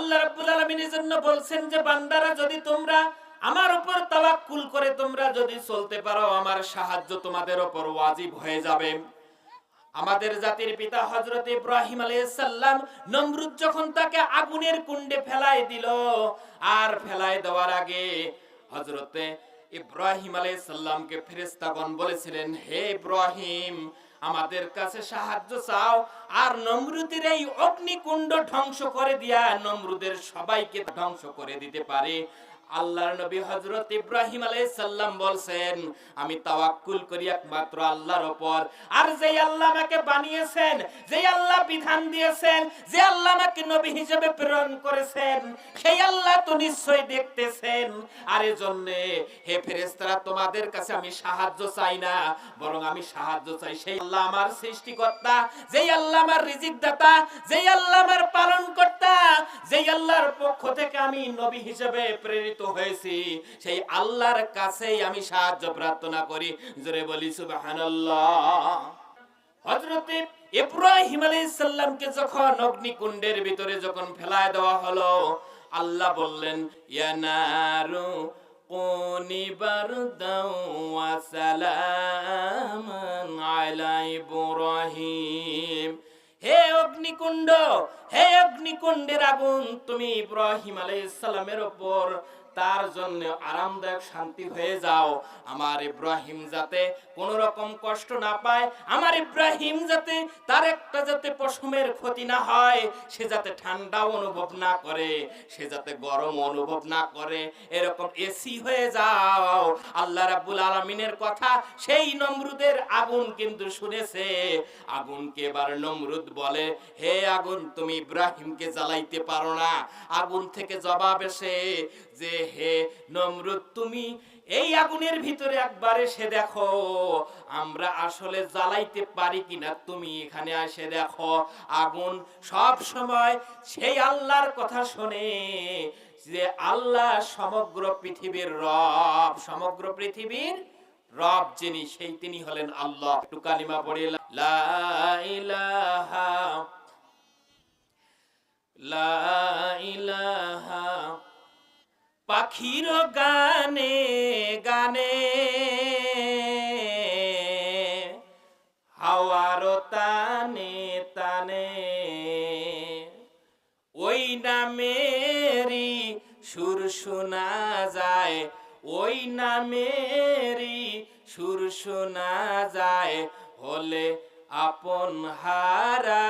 আল্লাহ রাব্বুল আলামিনের জন্য বলছেন যে, বান্দারা, যদি তোমরা আমার উপর তাওয়াক্কুল করে, তোমরা যদি চলতে পারো, আমার সাহায্য তোমাদের উপর ওয়াজিব হয়ে যাবে। আমাদের জাতির পিতা হযরত ইব্রাহিম আলাইহিস সালাম নমরুদ যখন তাকে আগুনের কুণ্ডে ফেলায় দিল, আর ফেলায় দেওয়ার আগে হযরতে ইব্রাহিম আলাইহিস সালামকে ফেরেশতাগণ বলেছিলেন, হে ইব্রাহিম আমাদের কাছে সাহায্য চাও। আর নমরুদের এই অগ্নিকুণ্ড ধ্বংস করে দিয়া নমরুদের সবাইকে ধ্বংস করে দিতে পারে। আল্লাহর নবী হযরত ইব্রাহিম আলাইহিস সালাম বলছেন, আমি তাওয়াক্কুল করি একমাত্র আল্লাহর উপর আর যেই আল্লাহ আমাকে বানিয়েছেন, যেই আল্লাহ বিধান দিয়েছেন, যে আল্লাহ আমাকে নবী হিসেবে প্রেরণ করেছেন, সেই আল্লাহ তো নিশ্চয়ই দেখতেছেন। আর এজন্য হে ফেরেশতারা, তোমাদের কাছে আমি সাহায্য চাই না, বরং আমি সাহায্য চাই সেই আল্লাহ আমার সৃষ্টিকর্তা, যেই আল্লাহ আমার রিজিক দাতা যেই আল্লাহ আমার পালন কর্তা যেই আল্লাহর পক্ষ থেকে আমি নবী হিসেবে প্রেরিত হয়েছি, সেই আল্লাহর কাছেই আমি সাহায্য প্রার্থনা করি। জোরে বলি, সুবহানাল্লাহ। হযরতে ইব্রাহিম আলাইহিস সালামকে যখন অগ্নিকুণ্ডের ভিতরে যখন ফেলায় দেওয়া হলো, আল্লাহ বললেন, ইয়া নারু কুনি বারদাও ওয়া সালামান আলা ইব্রাহিম। হে অগ্নিকুণ্ড, হে অগ্নিকুণ্ডের আগুন, তুমি ইব্রাহিম আলাইহিস সালামের উপর তার জন্য আরামদায়ক শান্তি হয়ে যাও। আমার ইব্রাহিম যাতে কোনো রকম কষ্ট না পায়, আমার ইব্রাহিম যাতে তার একটা যাতে পশমের ক্ষতি না হয়, সে যাতে ঠান্ডা অনুভব না করে, সে যাতে গরম অনুভব না করে, এরকম এসি হয়ে যাও। আল্লাহ রাব্বুল আলামিনের কথা সেই নমরুদের আগুন কিন্তু শুনেছে। আগুনকে এবার নমরুদ বলে, হে আগুন, তুমি ইব্রাহিমকে জ্বালাইতে পারো না। আগুন থেকে জবাব এসে যে হে নমরুদ, তুমি এই আগুনের ভিতরে একবার এসে দেখো। আমরা আসলে জ্বালাইতে পারি কিনা তুমি এখানে এসে দেখো। আগুন সব সময় সেই আল্লাহর কথা শোনে যে আল্লাহ সমগ্র পৃথিবীর রব, সমগ্র পৃথিবীর রব যিনি, সেই তিনি হলেন আল্লাহ। একটু কালিমা পড়ে লা ইলাহা পাখির গানে গানে। হাওয়ার তানে তানে। ওই নামেরই সুর শোনা যায়, ওই নামেরই সুর শোনা যায়। হলে আপন হারা